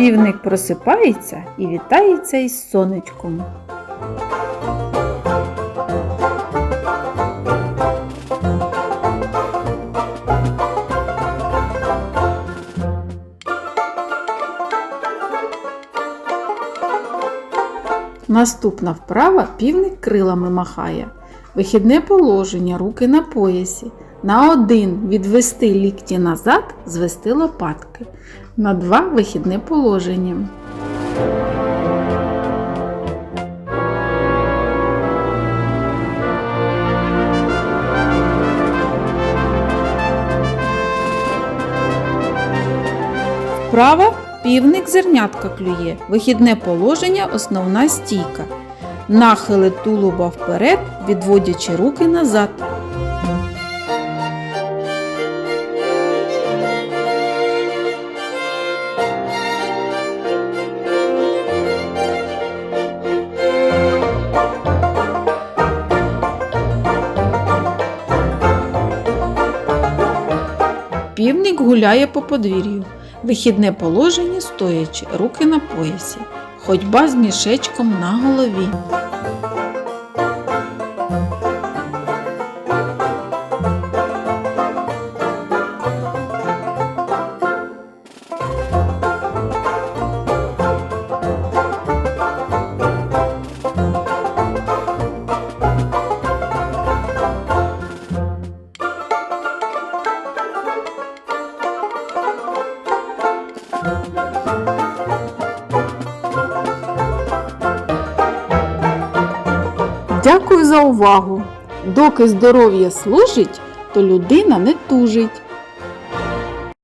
Півник просипається і вітається із сонечком. Наступна вправа півник крилами махає. Вихідне положення, руки на поясі. На один відвести лікті назад, звести лопатки. На два вихідне положення. Вправа півник зернятка клює. Вихідне положення основна стійка. Нахили тулуба вперед, відводячи руки назад. Півник гуляє по подвір'ю. Вихідне положення стоячи, руки на поясі. Ходьба з мішечком на голові. Дякую за увагу! Доки здоров'я служить, то людина не тужить.